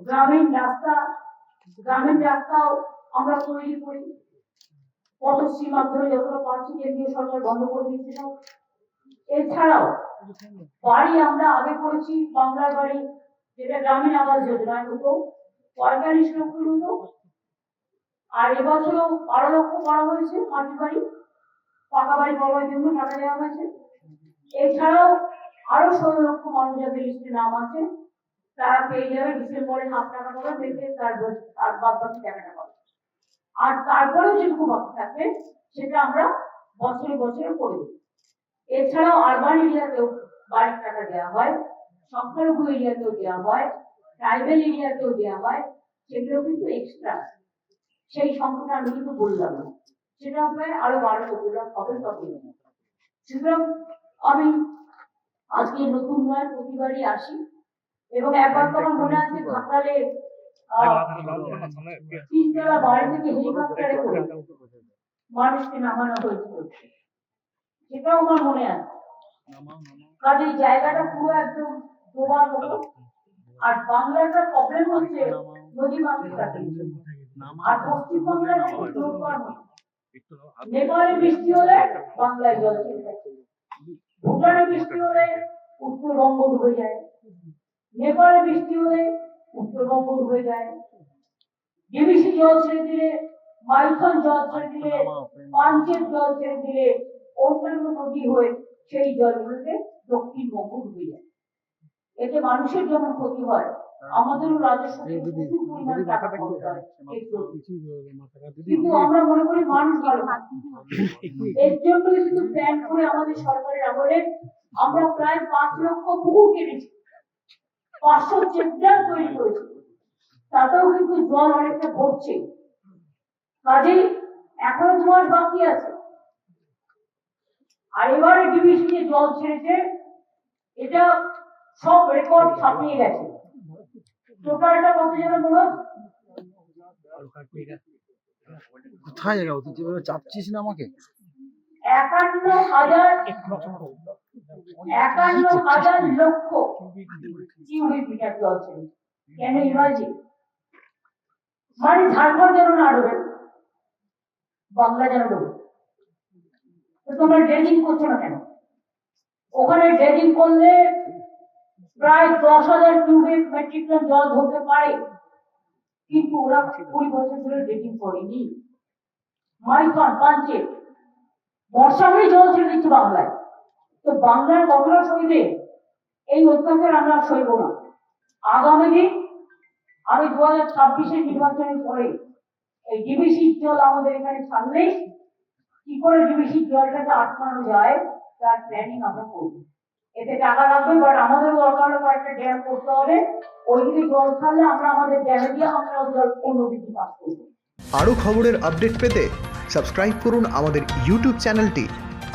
গ্রামীণ রাস্তা, গ্রামীণ রাস্তাও আমরা তৈরি করি। পথশ্রীর মাধ্যমে যতটা পারছি কেন্দ্রীয় সরকার বন্ধ করে দিচ্ছে সব। এছাড়াও বাড়ি আমরা আগে করেছি বাংলার বাড়ি, যেটা গ্রামীণ আবাস যোজনা দুটো পঁয়তাল্লিশ লক্ষ মতো। আর এবছরও বারো লক্ষ করা হয়েছে মাটির বাড়ি। পাকা বাড়ি পাওয়ার জন্য টাকা দেওয়া হয়েছে। এছাড়াও আরও ষোলো লক্ষ মানুষ যাদের লিস্টে নাম আছে। তারা পেয়ে যাবে ডিসেম্বরে হাফ টাকা করে পেতে তার তার বাদ বাকি টাকাটা পাবে আর তারপরেও যেটুকু বাকি থাকবে সেটা আমরা বছরে বছরে করে এছাড়াও আরবান এরিয়াতেও বাড়ির টাকা দেওয়া হয় সংখ্যালঘু এরিয়াতেও দেওয়া হয় ট্রাইবেল এরিয়াতেও দেওয়া হয়, সেগুলো কিন্তু এক্সট্রা সেই সংখ্যাটা আমি কিন্তু বললাম না। সেটা প্রায় আরও বারো চোদ্দ লাখ হবে। তবে সুতরাং আমি আজকে নতুন নয়, প্রতিবারই আসি। এবং একবার তো আমার মনে আছে ঘাটালে আহ, তিনতলা বাড়ি থেকে হেলিকপ্টারে করে মানুষকে নামানো হয়েছিল। সেটাও আমার মনে আছে। কাজে জায়গাটা পুরো একদম ডোবার মতো। আর বাংলাটা প্রবলেম হচ্ছে নদী মাতৃক আর পশ্চিমবাংলার একটু মতো। নেপালে বৃষ্টি হলে বাংলায় জল ভুটানে বৃষ্টি হলে উত্তরবঙ্গ ডুবে যায়। নেপালে বৃষ্টি হলে উত্তরবঙ্গ ডুবে যায়। ডিবিসি জল ছেড়ে দিলে মাইথন জল ছেড়ে দিলে পাঞ্চের জল ছেড়ে দিলে অন্যান্য নদী হয়ে সেই জলগুলোতে দক্ষিণবঙ্গ ডুবে যায়। এতে মানুষের যেমন ক্ষতি হয় আমাদেরও রাজস্ব হয়। এই জন্য। কিন্তু আমরা মনে করি মানুষ ভালো এর জন্যই শুধু প্ল্যান করে আমাদের সরকারের আমলে আমরা প্রায় পাঁচ লক্ষ পুকুর কেটেছি। পাঁচশো চেকড্যাম তৈরি করেছি। তাতেও কিন্তু জল অনেকটা ভরছে। কাজেই এখনও দু মাস বাকি আছে। আর এবারে ডিভিসি যে জল ছেড়েছে এটা সব রেকর্ড ছাপিয়ে গেছে। টোটালটা কত যাবে মনে কোথায় জায়গা? তুই যেভাবে চাপছিস না আমাকে? একান্ন হাজার একান্ন হাজার লক্ষ কিউবিক মিটার জল ছিল। কেন ইমাজিন? মানে ঝাড়খণ্ড যেন না ডোবে, বাংলা যেন ডোবে। তোমরা ড্রেজিং করছ না কেন? ওখানে ড্রেজিং করলে প্রায় দশ হাজার কিউবিক মেট্রিক টন জল ধরতে পারে। কিন্তু ওরা কুড়ি বছর ধরে ড্রেজিং করেনি। মাইথন পাঞ্চে বর্ষা হলে জল ছেড়ে দিচ্ছে বাংলায়। তো বাংলার কতটা সইবে এই অত্যাচার আমরা সইব না। আগামী দিন, আমি দু হাজার ছাব্বিশের নির্বাচনের পরে এই ডিবিসির জল আমাদের এখানে ছাড়লেই কি করে ডিবিসির জলটাকে আটকানো যায়, তার প্ল্যানিং আমরা করব। এতে টাকা লাগবে বাট আমাদের দরকার হলে কয়েকটা ড্যাম করতে হবে। ওইদিকে জল ছাড়লে আমরা আমাদের ড্যামে দিয়ে আমরা জল অন্য দিকে পাস করব। আরও খবরের আপডেট পেতে সাবস্ক্রাইব করুন আমাদের ইউটিউব চ্যানেলটি